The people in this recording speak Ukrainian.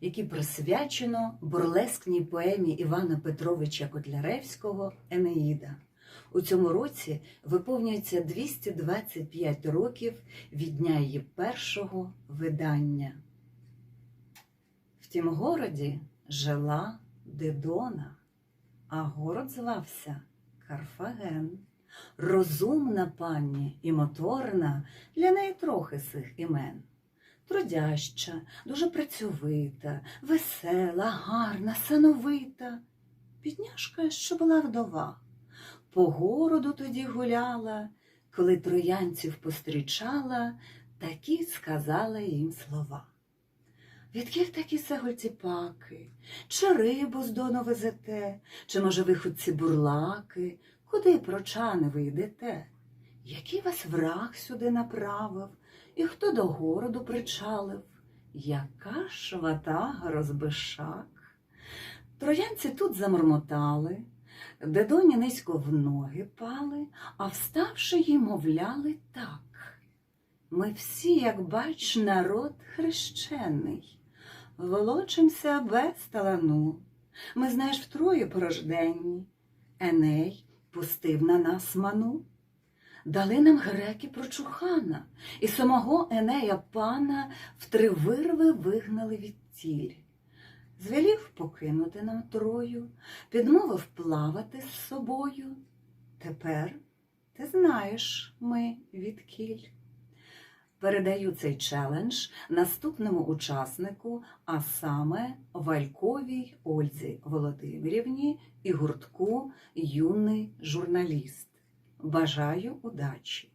які присвячено бурлескній поемі Івана Петровича Котляревського Енеїда. У цьому році виповнюється 225 років від дня її першого видання. В тім городі жила Дедона, а город звався Карфаген. Розумна пані і моторна, для неї трохи сих імен. Трудяща, дуже працьовита, весела, гарна, сановита. Бідняшка, що була вдова. По городу тоді гуляла, коли троянців пострічала, такі сказала їм слова. Відких такі сегольці-паки, чи рибу з дону везете, чи, може, ви ходці бурлаки, куди прочани ви йдете? Який вас враг сюди направив, і хто до городу причалив? Яка ж ватага розбишак? Троянці тут замормотали, дедоні низько в ноги пали, а вставши їй мовляли так. Ми всі, як бач, народ хрещений, волочимся без талану. Ми, знаєш, втроє порожденні. Еней пустив на нас ману. Дали нам греки прочухана, і самого Енея пана в три вирви вигнали від тіль. Звелів покинути нам трою, підмовив плавати з собою. Тепер ти знаєш ми від кіль. Передаю цей челендж наступному учаснику, а саме Вальковій Ользі Володимирівні і гуртку Юний журналіст. Бажаю удачі!